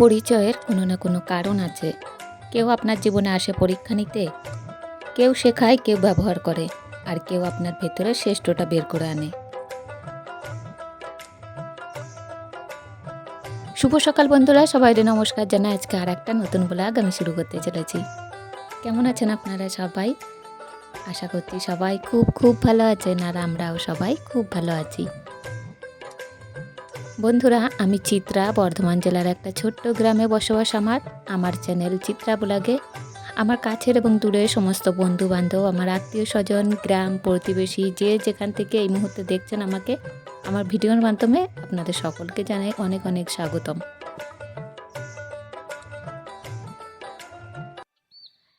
পরিচয়ের কোনো না কোনো কারণ আছে। কেউ আপনার জীবনে আসে পরীক্ষা নিতে, কেউ শেখায়, কেউ ব্যবহার করে, আর কেউ আপনার ভেতরে শ্রেষ্ঠটা বের করে আনে। শুভ সকাল বন্ধুরা সবাই নমস্কার জানাই। আজকে আর একটা নতুন ব্লগ আমি শুরু করতে চলেছি। কেমন আছেন আপনারা সবাই? আশা করছি সবাই খুব খুব ভালো আছেন, আর আমরাও সবাই খুব ভালো আছি। বন্ধুরা, আমি চিত্রা, বর্ধমান জেলার একটা ছোট্ট গ্রামে বসবাস আমার। আমার চ্যানেল চিত্রা ব্লগে। আমার কাছের এবং দূরের সমস্ত বন্ধু বান্ধব আমার আত্মীয় স্বজন, গ্রাম, প্রতিবেশী, যে যেখান থেকে এই মুহূর্তে দেখছেন আমাকে, আমার ভিডিওর মাধ্যমে আপনাদের সকলকে জানাই অনেক অনেক স্বাগতম।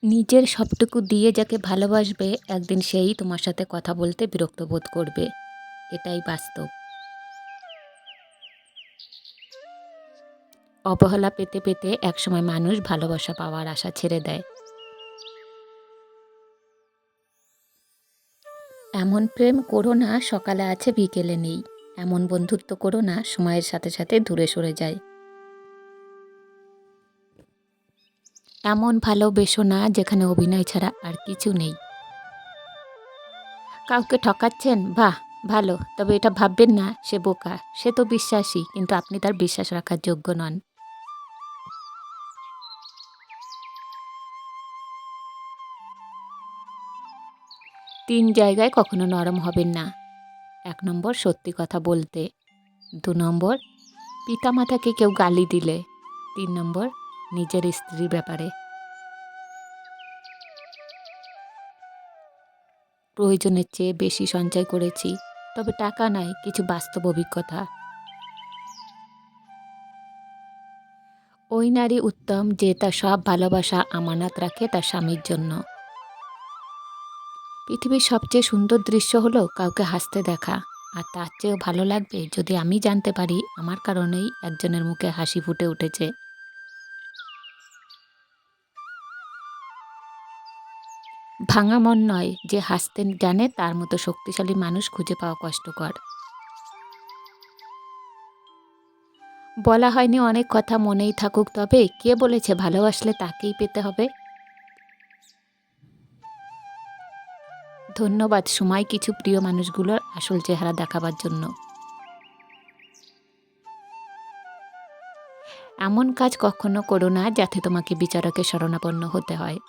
নিজের সবটুকু দিয়ে যাকে ভালোবাসবে, একদিন সেই তোমার সাথে কথা বলতে বিরক্ত বোধ করবে। এটাই বাস্তব। অবহেলা পেতে পেতে একসময় মানুষ ভালোবাসা পাওয়ার আশা ছেড়ে দেয়। এমন প্রেম করো না, সকালে আছে, বিকেলে নেই। এমন বন্ধুত্ব করো না, সময়ের সাথে সাথে দূরে সরে যায়। এমন ভালোবেসো না, যেখানে অভিনয় ছাড়া আর কিছু নেই। কাউকে ঠকাচ্ছেন? বাহ, ভালো। তবে এটা ভাববেন না, সে বোকা। সে তো বিশ্বাসী, কিন্তু আপনি তার বিশ্বাস রাখার যোগ্য নন। তিন জায়গায় কখনো নরম হবেন না। এক নম্বর সত্যি কথা বলতে। দু নম্বর, পিতামাতাকে কেউ গালি দিলে। তিন নম্বর, নিজের স্ত্রীর ব্যাপারে। প্রয়োজনের চেয়ে বেশি সঞ্চয় করেছি, তবে টাকা নাই, কিছু বাস্তব অভিজ্ঞতা। ওই নারী উত্তম যে তার সব ভালোবাসা আমানত রাখে তার স্বামীর জন্য। পৃথিবীর সবচেয়ে সুন্দর দৃশ্য হলো কাউকে হাসতে দেখা। আর তার চেয়েও ভালো লাগবে যদি আমি জানতে পারি আমার কারণেই একজনের মুখে হাসি ফুটে উঠেছে। ভাঙা মন নয় যে হাসতে জানে তার মতো শক্তিশালী মানুষ খুঁজে পাওয়া কষ্টকর। বলা হয়নি অনেক কথা মনেই থাকুক তবে কে বলেছে ভালোবাসলে তাকেই পেতে হবে? ধন্যবাদ সময় কিছু প্রিয় মানুষগুলোর আসল চেহারা দেখাবার জন্য। এমন কাজ কখনো করো না যাতে তোমাকে বিচারকের শরণাপন্ন হতে হয়।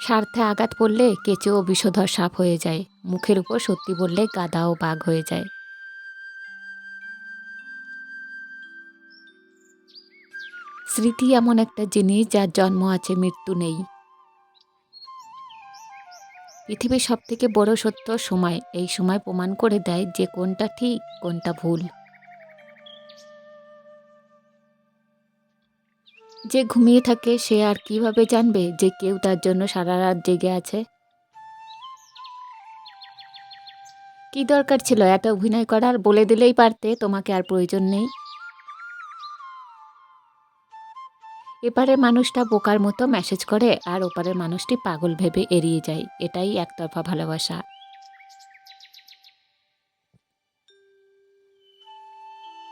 স্বার্থে আঘাত পড়লে কেঁচো ও বিষধর সাপ হয়ে যায়। মুখের উপর সত্যি বললে গাদা ও বাঘ হয়ে যায়। স্মৃতি এমন একটা জিনিস যার জন্ম আছে, মৃত্যু নেই। পৃথিবীর সব থেকে বড় সত্য সময়। এই সময় প্রমাণ করে দেয় যে কোনটা ঠিক, কোনটা ভুল। যে ঘুমিয়ে থাকে, সে আর কীভাবে জানবে যে কেউ তার জন্য সারা রাত জেগে আছে? কি দরকার ছিল? এত অভিনয় করার? বলে দিলেই পারতে, তোমাকে আর প্রয়োজন নেই। এপারের মানুষটা বোকার মতো মেসেজ করে আর ওপারের মানুষটি পাগল ভেবে এড়িয়ে যায়। এটাই একতরফা ভালোবাসা।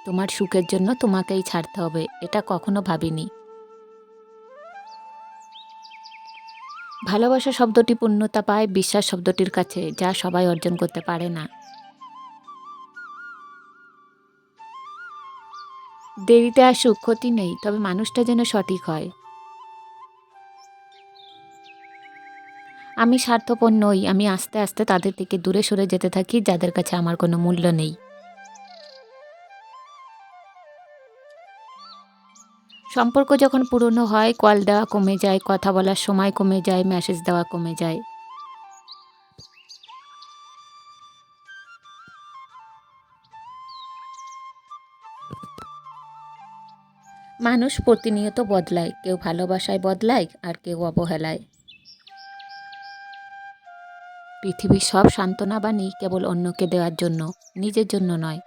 তোমার সুখের জন্য তোমাকেই ছাড়তে হবে, এটা কখনো ভাবিনি। ভালোবাসা শব্দটি পূর্ণতা পায়, বিশ্বাস শব্দটির কাছে, যা সবাই অর্জন করতে পারে না। দেরিতে আসুক, ক্ষতি নেই, তবে মানুষটা যেন সঠিক হয়। আমি স্বার্থপর নই, আমি আস্তে আস্তে তাদের থেকে দূরে সরে যেতে থাকি, যাদের কাছে আমার কোনো মূল্য নেই। সম্পর্ক যখন পুরনো হয়, কল দেওয়া কমে যায়, কথা বলার সময় কমে যায় মেসেজ দেওয়া কমে যায়। মানুষ প্রতিনিয়ত বদলায়, কেউ ভালোবাসায় বদলায় আর কেউ অবহেলায়। পৃথিবীর সব সান্ত্বনা বাণী কেবল অন্যকে দেওয়ার জন্য, নিজের জন্য নয়।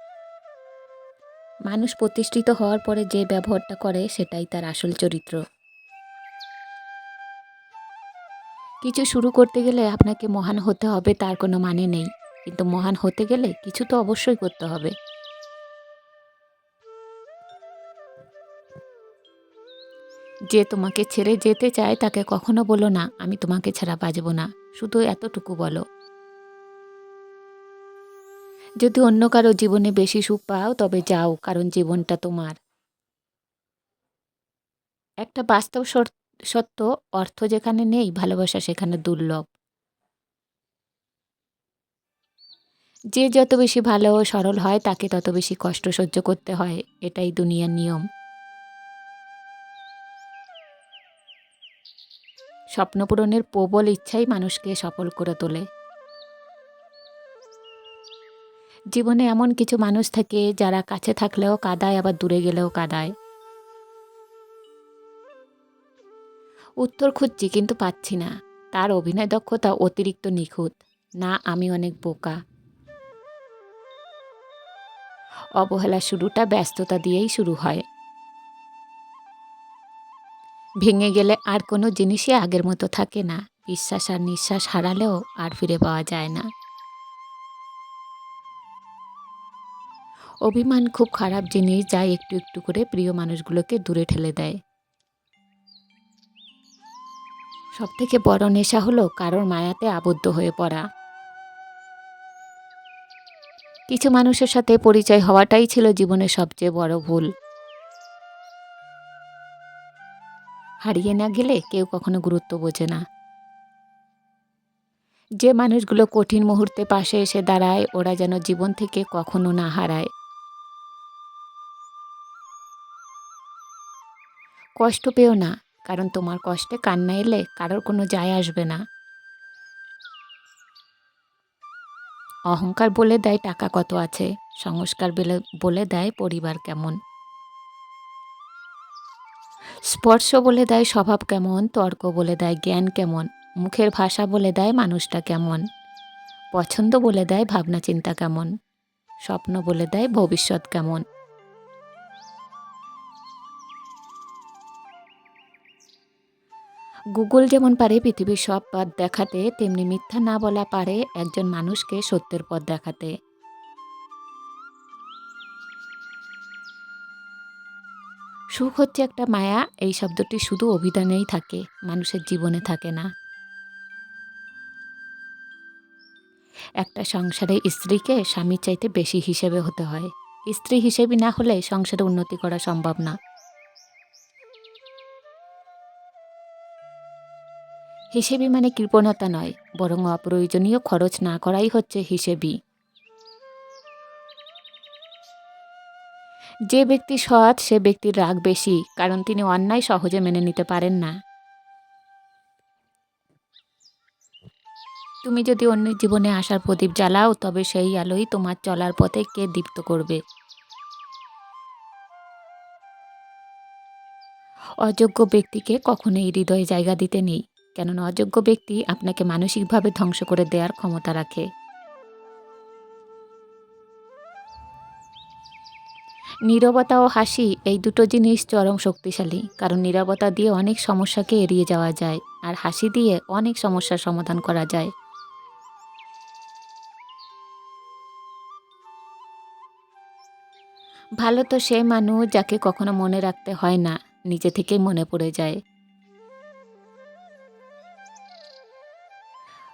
মানুষ প্রতিষ্ঠিত হওয়ার পরে যে ব্যবহারটা করে, সেটাই তার আসল চরিত্র। কিছু শুরু করতে গেলে আপনাকে মহান হতে হবে, তার কোনো মানে নেই। কিন্তু মহান হতে গেলে কিছু তো অবশ্যই করতে হবে। যে তোমাকে ছেড়ে যেতে চায় তাকে কখনো বলো না, আমি তোমাকে ছাড়া বাঁচব না, শুধু এতটুকু বলো। যদি অন্য কারও জীবনে বেশি সুখ পাও, তবে যাও, কারণ জীবনটা তোমার। একটা বাস্তব সত্য, অর্থ যেখানে নেই, ভালোবাসা সেখানে দুর্লভ। যে যত বেশি ভালো সরল হয়, তাকে তত বেশি কষ্ট সহ্য করতে হয়, এটাই দুনিয়ার নিয়ম। স্বপ্ন পূরণের প্রবল ইচ্ছাই মানুষকে সফল করে তোলে। জীবনে এমন কিছু মানুষ থাকে যারা কাছে থাকলেও কাদায়, আবার দূরে গেলেও কাদায়। উত্তর খুঁজছি কিন্তু পাচ্ছি না। তার অভিনয় দক্ষতা অতিরিক্ত নিখুঁত। না, আমি অনেক বোকা। অবহেলা শুরুটা ব্যস্ততা দিয়েই শুরু হয়। ভেঙে গেলে আর কোনো জিনিসই আগের মতো থাকে না। বিশ্বাস আর নিঃশ্বাস হারালেও আর ফিরে পাওয়া যায় না। অভিমান খুব খারাপ জিনিস যা একটু একটু করে প্রিয় মানুষগুলোকে দূরে ঠেলে দেয়। সব থেকে বড় নেশা হলো কারোর মায়াতে আবদ্ধ হয়ে পড়া। কিছু মানুষের সাথে পরিচয় হওয়াটাই ছিল জীবনের সবচেয়ে বড় ভুল। হারিয়ে না গেলে কেউ কখনো গুরুত্ব বোঝে না। যে মানুষগুলো কঠিন মুহূর্তে পাশে এসে দাঁড়ায়, ওরা যেন জীবন থেকে কখনো না হারায়। কষ্ট পেও না, কারণ তোমার কষ্টে কান্না এলে কারোর কোনো যায় আসবে না। অহংকার বলে দেয় টাকা কত আছে, সংস্কার বলে- দেয় পরিবার কেমন। স্পর্শ বলে দেয় স্বভাব কেমন, তর্ক বলে দেয় জ্ঞান কেমন, মুখের ভাষা বলে দেয় মানুষটা কেমন, পছন্দ বলে দেয় ভাবনা চিন্তা কেমন, স্বপ্ন বলে দেয় ভবিষ্যৎ কেমন। গুগল যেমন পারে পৃথিবীর সব পথ দেখাতে, তেমনি মিথ্যা না বলা পারে একজন মানুষকে সত্যের পথ দেখাতে। সুখ হচ্ছে একটা মায়া, এই শব্দটি শুধু অভিধানেই থাকে, মানুষের জীবনে থাকে না। একটা সংসারে স্ত্রীকে স্বামীর চাইতে বেশি হিসেবে হতে হয়। স্ত্রী হিসেবে না হলে সংসারে উন্নতি করা সম্ভব না। হিসেবি মানে কৃপণতা নয়, বরং অপ্রয়োজনীয় খরচ না করাই হচ্ছে হিসেবি যে ব্যক্তি সৎ, সে ব্যক্তির রাগ বেশি, কারণ তিনি অন্যায় সহজে মেনে নিতে পারেন না। তুমি যদি অন্যের জীবনে আসার প্রদীপ জ্বালাও, তবে সেই আলোই তোমার চলার পথে কে দীপ্ত করবে। অযোগ্য ব্যক্তিকে কখনোই হৃদয়ে জায়গা দিতে নেই, কেননা অযোগ্য ব্যক্তি আপনাকে মানসিকভাবে ধ্বংস করে দেওয়ার ক্ষমতা রাখে। নীরবতা ও হাসি এই দুটো জিনিস চরম শক্তিশালী, কারণ নীরবতা দিয়ে অনেক সমস্যাকে এড়িয়ে যাওয়া যায় আর হাসি দিয়ে অনেক সমস্যার সমাধান করা যায়। ভালো তো সে মানুষ যাকে কখনো মনে রাখতে হয় না, নিজে থেকেই মনে পড়ে যায়।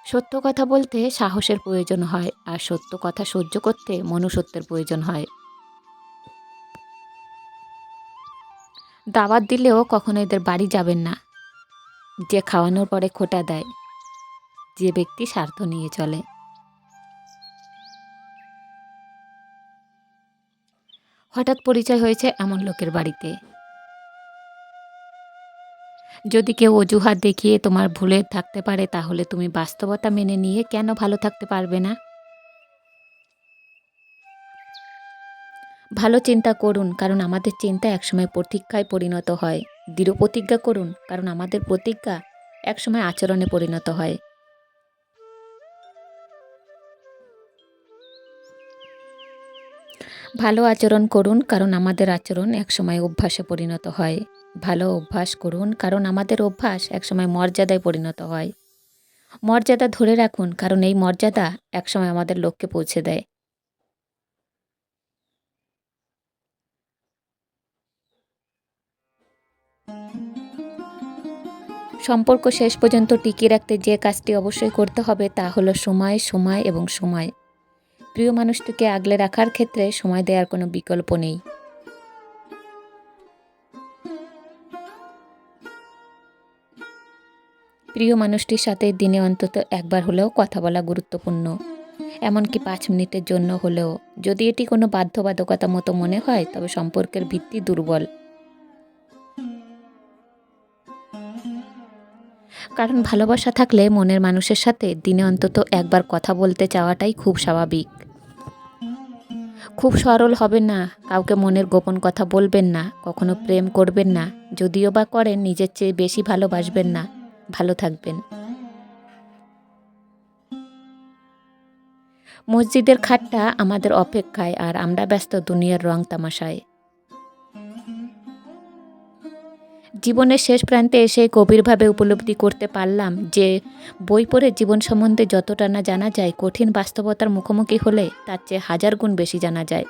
সত্য কথা বলতে সাহসের প্রয়োজন হয় আর সত্য কথা সহ্য করতে মনুষ্যত্বের প্রয়োজন হয়। দাওয়াত দিলেও কখনো এদের বাড়ি যাবেন না। যে খাওয়ানোর পরে খোটা দেয়, যে ব্যক্তি স্বার্থ নিয়ে চলে। হঠাৎ পরিচয় হয়েছে এমন লোকের বাড়িতে। যদি কেউ অজুহাত দেখিয়ে তোমার ভুলে থাকতে পারে, তাহলে তুমি বাস্তবতা মেনে নিয়ে কেন ভালো থাকতে পারবে না? ভালো চিন্তা করুন, কারণ আমাদের চিন্তা একসময় প্রতীক্ষায় পরিণত হয়। দৃঢ় প্রতিজ্ঞা করুন, কারণ আমাদের প্রতিজ্ঞা একসময় আচরণে পরিণত হয়। ভালো আচরণ করুন, কারণ আমাদের আচরণ একসময় অভ্যাসে পরিণত হয়। ভালো অভ্যাস করুন, কারণ আমাদের অভ্যাস একসময় মর্যাদায় পরিণত হয়। মর্যাদা ধরে রাখুন, কারণ এই মর্যাদা একসময় আমাদের লক্ষ্যে পৌঁছে দেয়। সম্পর্ক শেষ পর্যন্ত টিকিয়ে রাখতে যে কাজটি অবশ্যই করতে হবে তা হলো সময় সময় এবং সময়। প্রিয় মানুষটিকে আগলে রাখার ক্ষেত্রে সময় দেওয়ার কোনো বিকল্প নেই। প্রিয় মানুষটির সাথে দিনে অন্তত একবার হলেও কথা বলা গুরুত্বপূর্ণ। এমনকি পাঁচ মিনিটের জন্য হলেও। যদি এটি কোনো বাধ্যবাধকতা মতো মনে হয়, তবে সম্পর্কের ভিত্তি দুর্বল। কারণ ভালোবাসা থাকলে মনের মানুষের সাথে দিনে অন্তত একবার কথা বলতে চাওয়াটাই খুব স্বাভাবিক। খুব সরল হবেন না, কাউকে মনের গোপন কথা বলবেন না, কখনো প্রেম করবেন না, যদিও বা করেন, নিজের চেয়ে বেশি ভালোবাসবেন না। ভালো থাকবেন। মসজিদের খাটটা আমাদের অপেক্ষায় আর আমরা ব্যস্ত দুনিয়ার রং তামাশায়। জীবনের শেষ প্রান্তে এসে গভীরভাবে উপলব্ধি করতে পারলাম যে বই পড়ে জীবন সম্বন্ধে যতটা না জানা যায়, কঠিন বাস্তবতার মুখোমুখি হলে তার চেয়ে হাজার গুণ বেশি জানা যায়।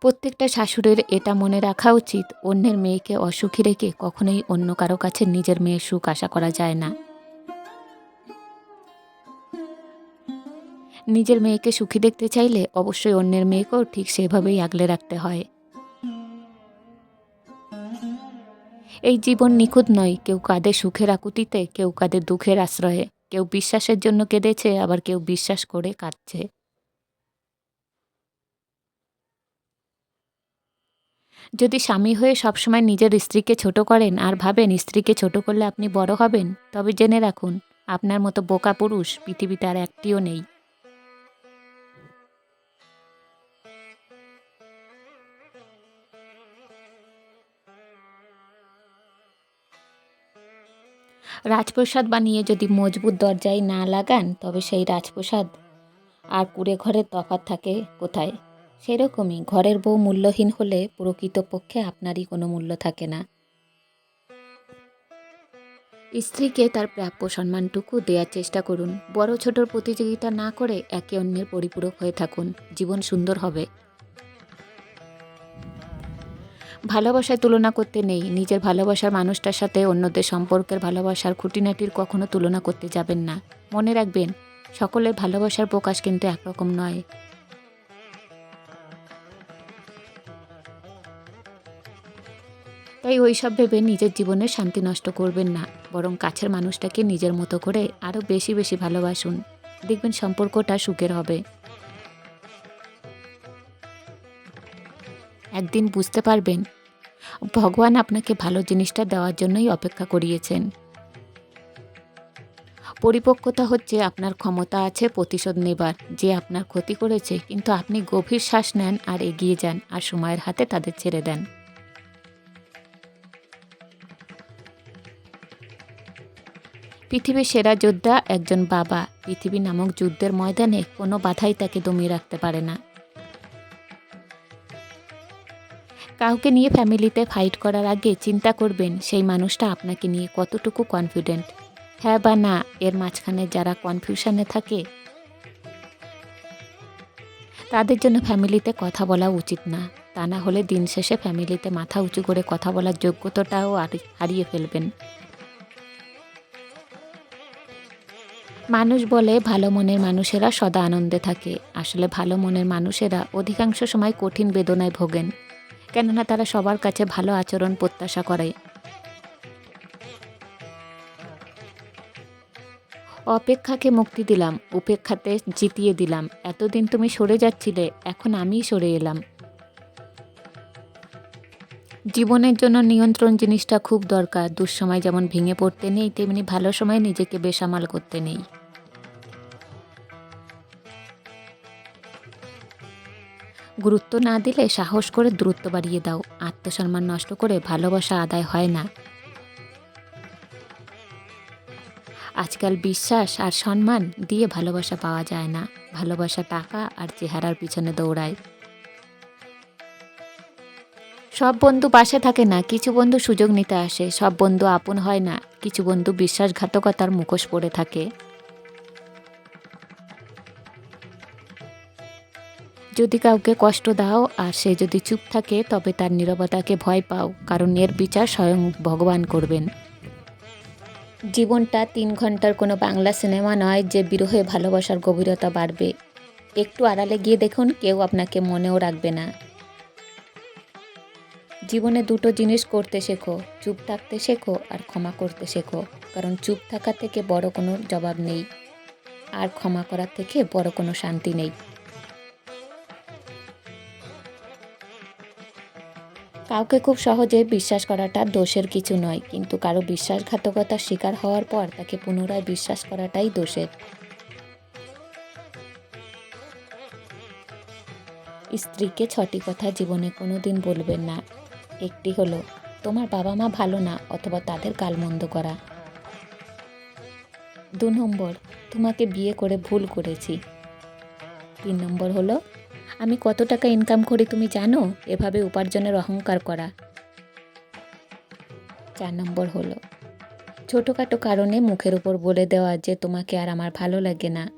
প্রত্যেকটা শাশুড়ের এটা মনে রাখা উচিত, অন্যের মেয়েকে অসুখী রেখে কখনোই অন্য কারও কাছে নিজের মেয়ের সুখ আশা করা যায় না। নিজের মেয়েকে সুখী দেখতে চাইলে অবশ্যই অন্যের মেয়েকেও ঠিক সেভাবেই আগলে রাখতে হয়। এই জীবন নিখুঁত নয়, কেউ কাঁদে সুখের আকুতিতে, কেউ কাঁদে দুঃখের আশ্রয়ে। কেউ বিশ্বাসের জন্য কেঁদেছে, আবার কেউ বিশ্বাস করে কাঁদছে। যদি স্বামী হয়ে সবসময় নিজের স্ত্রীকে ছোট করেন আর ভাবেন স্ত্রীকে ছোট করলে আপনি বড় হবেন, তবে জেনে রাখুন, আপনার মতো বোকা পুরুষ পৃথিবীতে আর একটিও নেই। রাজপ্রসাদ বানিয়ে যদি মজবুত দরজায় না লাগান, তবে সেই রাজপ্রসাদ। আর কুড়ে ঘরের তফাৎ থাকে কোথায়? সেরকমই ঘরের বউ মূল্যহীন হলে প্রকৃতপক্ষে আপনারই কোনো মূল্য থাকে না। স্ত্রীকে তার প্রাপ্য সম্মানটুকু দেওয়ার চেষ্টা করুন। বড় ছোটর প্রতিযোগিতা না করে একে অন্যের পরিপূরক হয়ে থাকুন। জীবন সুন্দর হবে। ভালোবাসায় তুলনা করতে নেই। নিজের ভালোবাসার মানুষটার সাথে অন্যদের সম্পর্কের ভালোবাসার খুঁটিনাটির কখনো তুলনা করতে যাবেন না। মনে রাখবেন, সকলের ভালোবাসার প্রকাশ কিন্তু একরকম নয়। তাই ওইসব ভেবে নিজের জীবনে শান্তি নষ্ট করবেন না, বরং কাছের মানুষটাকে নিজের মতো করে আরও বেশি বেশি ভালোবাসুন। দেখবেন সম্পর্কটা সুখের হবে। একদিন বুঝতে পারবেন, ভগবান আপনাকে ভালো জিনিসটা দেওয়ার জন্যই অপেক্ষা করিয়েছেন। পরিপক্কতা হচ্ছে আপনার ক্ষমতা আছে প্রতিশোধ নেবার, যে আপনার ক্ষতি করেছে, কিন্তু আপনি গভীর শ্বাস নেন আর এগিয়ে যান আর সময়ের হাতে তাদের ছেড়ে দেন। পৃথিবীর সেরা যোদ্ধা একজন বাবা, পৃথিবী নামক যুদ্ধের ময়দানে কোনো বাধাই তাকে দমিয়ে রাখতে পারে না। কাউকে নিয়ে ফ্যামিলিতে ফাইট করার আগে চিন্তা করবেন সেই মানুষটা আপনাকে নিয়ে কতটুকু কনফিডেন্ট। হ্যাঁ বা না, এর মাঝখানে যারা কনফিউশনে থাকে, তাদের জন্য ফ্যামিলিতে কথা বলা উচিত না। তা না হলে দিন শেষে ফ্যামিলিতে মাথা উঁচু করে কথা বলার যোগ্যতাটাও হারিয়ে ফেলবেন। মানুষ বলে, ভালো মনের মানুষেরা সদা আনন্দে থাকে। আসলে ভালো মনের মানুষেরা অধিকাংশ সময় কঠিন বেদনায় ভোগেন। কেননা তারা সবার কাছে ভালো আচরণ, প্রত্যাশা করে। অপেক্ষাকে মুক্তি দিলাম, উপেক্ষাতে জিতিয়ে দিলাম। এতদিন তুমি সরে যাচ্ছিলে, এখন আমিই সরে এলাম। জীবনের জন্য নিয়ন্ত্রণ জিনিসটা খুব দরকার। দুঃসময় যেমন ভেঙে পড়তে নেই, তেমনি ভালো সময় নিজেকে বেসামাল করতে নেই। গুরুত্ব না দিলে সাহস করে দূরত্ব বাড়িয়ে দাও। আত্মসম্মান নষ্ট করে ভালোবাসা আদায় হয় না। আজকাল বিশ্বাস আর সম্মান দিয়ে ভালোবাসা পাওয়া যায় না। ভালোবাসা টাকা আর চেহারার পিছনে দৌড়ায়। সব বন্ধু পাশে থাকে না, কিছু বন্ধু সুযোগ নিতে আসে, সব বন্ধু আপন হয় না, কিছু বন্ধু বিশ্বাসঘাতকতার মুখোশ পড়ে থাকে। যদি কাউকে কষ্ট দাও আর সে যদি চুপ থাকে, তবে তার নীরবতাকে ভয় পাও, কারণ এর বিচার স্বয়ং ভগবান করবেন। জীবনটা তিন ঘণ্টার কোনো বাংলা সিনেমা নয় যে বিরহে ভালোবাসার গভীরতা বাড়বে। একটু আড়ালে গিয়ে দেখুন, কেউ আপনাকে মনেও রাখবে না। জীবনে দুটো জিনিস করতে শেখো, চুপ থাকতে শেখো আর ক্ষমা করতে শেখো, কারণ চুপ থাকা থেকে বড় কোনো জবাব নেই। আর ক্ষমা করার থেকে বড় কোনো শান্তি নেই। কাউকে খুব সহজে বিশ্বাস করাটা দোষের কিছু নয়, কিন্তু কারও বিশ্বাসঘাতকতার শিকার হওয়ার পর তাকে পুনরায় বিশ্বাস করাটাই দোষের। স্ত্রীকে ছটি কথা জীবনে কোনো দিন বলবেন না। একটি হলো, তোমার বাবা মা ভালো না, অথবা তাদের গালমন্দ করা। দু নম্বর, তোমাকে বিয়ে করে ভুল করেছি। তিন নম্বর হলো আমি কত টাকা ইনকাম করি তুমি জানো? এভাবে উপার্জনের অহংকার করা। চার নম্বর হলো, ছোটোখাটো কারণে মুখের উপর বলে দেওয়া যে তোমাকে আর আমার ভালো লাগে না।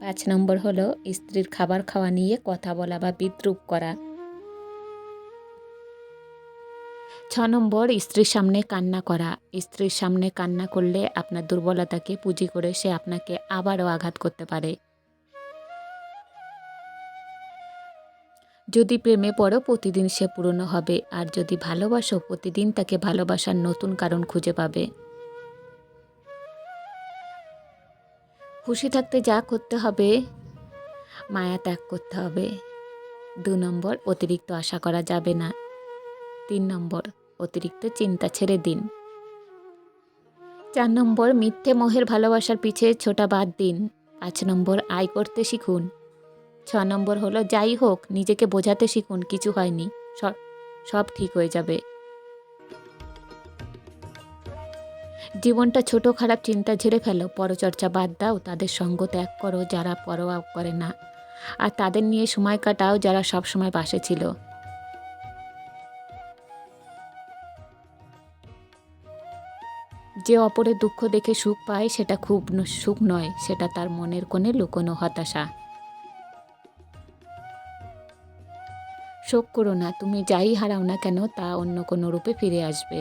পাঁচ নম্বর হলো, স্ত্রীর খাবার খাওয়া নিয়ে কথা বলা বা বিদ্রুপ করা। ছ নম্বর, স্ত্রীর সামনে কান্না করা। স্ত্রীর সামনে কান্না করলে আপনার দুর্বলতাকে পুঁজি করে সে আপনাকে আবারও আঘাত করতে পারে। যদি প্রেমে পড়ো, প্রতিদিন সে পুরনো হবে। আর যদি ভালোবাসো, প্রতিদিন তাকে ভালোবাসার নতুন কারণ খুঁজে পাবে। খুশি থাকতে যা করতে হবে, মায়া ত্যাগ করতে হবে। দু নম্বর, অতিরিক্ত আশা করা যাবে না। তিন নম্বর, অতিরিক্ত চিন্তা ছেড়ে দিন। চার নম্বর, মিথ্যে মোহের ভালোবাসার পিছে ছোটা বাদ দিন। পাঁচ নম্বর, আয় করতে শিখুন। ছ নম্বর হলো, যাই হোক, নিজেকে বোঝাতে শিখুন, কিছু হয়নি। সব সব ঠিক হয়ে যাবে। জীবনটা ছোট খারাপ চিন্তা ঝেড়ে ফেলো, পরচর্চা বাদ দাও, তাদের সঙ্গ ত্যাগ করো, যারা পরোয়া করে না। আর তাদের নিয়ে সময় কাটাও, যারা সব সময় পাশে ছিল। যে অপরের দুঃখ দেখে সুখ পায়, সেটা খুব সুখ নয়, সেটা তার মনের কোণে লুকোনো হতাশা। শোক করো না, তুমি যাই হারাও না কেন, তা অন্য কোনো রূপে ফিরে আসবে।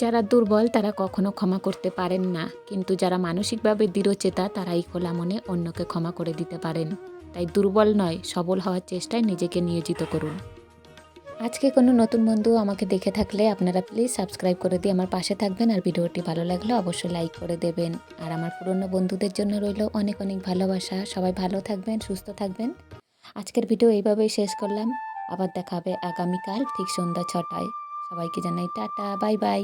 যারা দুর্বল, তারা কখনো ক্ষমা করতে পারেন না, কিন্তু যারা মানসিকভাবে দৃঢ়চেতা, তারাই খোলা মনে অন্যকে ক্ষমা করে দিতে পারেন। তাই দুর্বল নয়, সবল হওয়ার চেষ্টায় নিজেকে নিয়োজিত করুন। আজকে কোনো নতুন বন্ধু আমাকে দেখে থাকলে আপনারা প্লিজ সাবস্ক্রাইব করে দিয়ে আমার পাশে থাকবেন আর ভিডিওটি ভালো লাগলে অবশ্যই লাইক করে দেবেন। আর আমার পুরনো বন্ধুদের জন্য রইল অনেক অনেক ভালোবাসা। সবাই ভালো থাকবেন, সুস্থ থাকবেন। আজকের ভিডিও এইভাবেই শেষ করলাম। আবার দেখা হবে আগামীকাল ঠিক সন্ধ্যা ছটায়। সবাইকে জানাই টাটা বাই বাই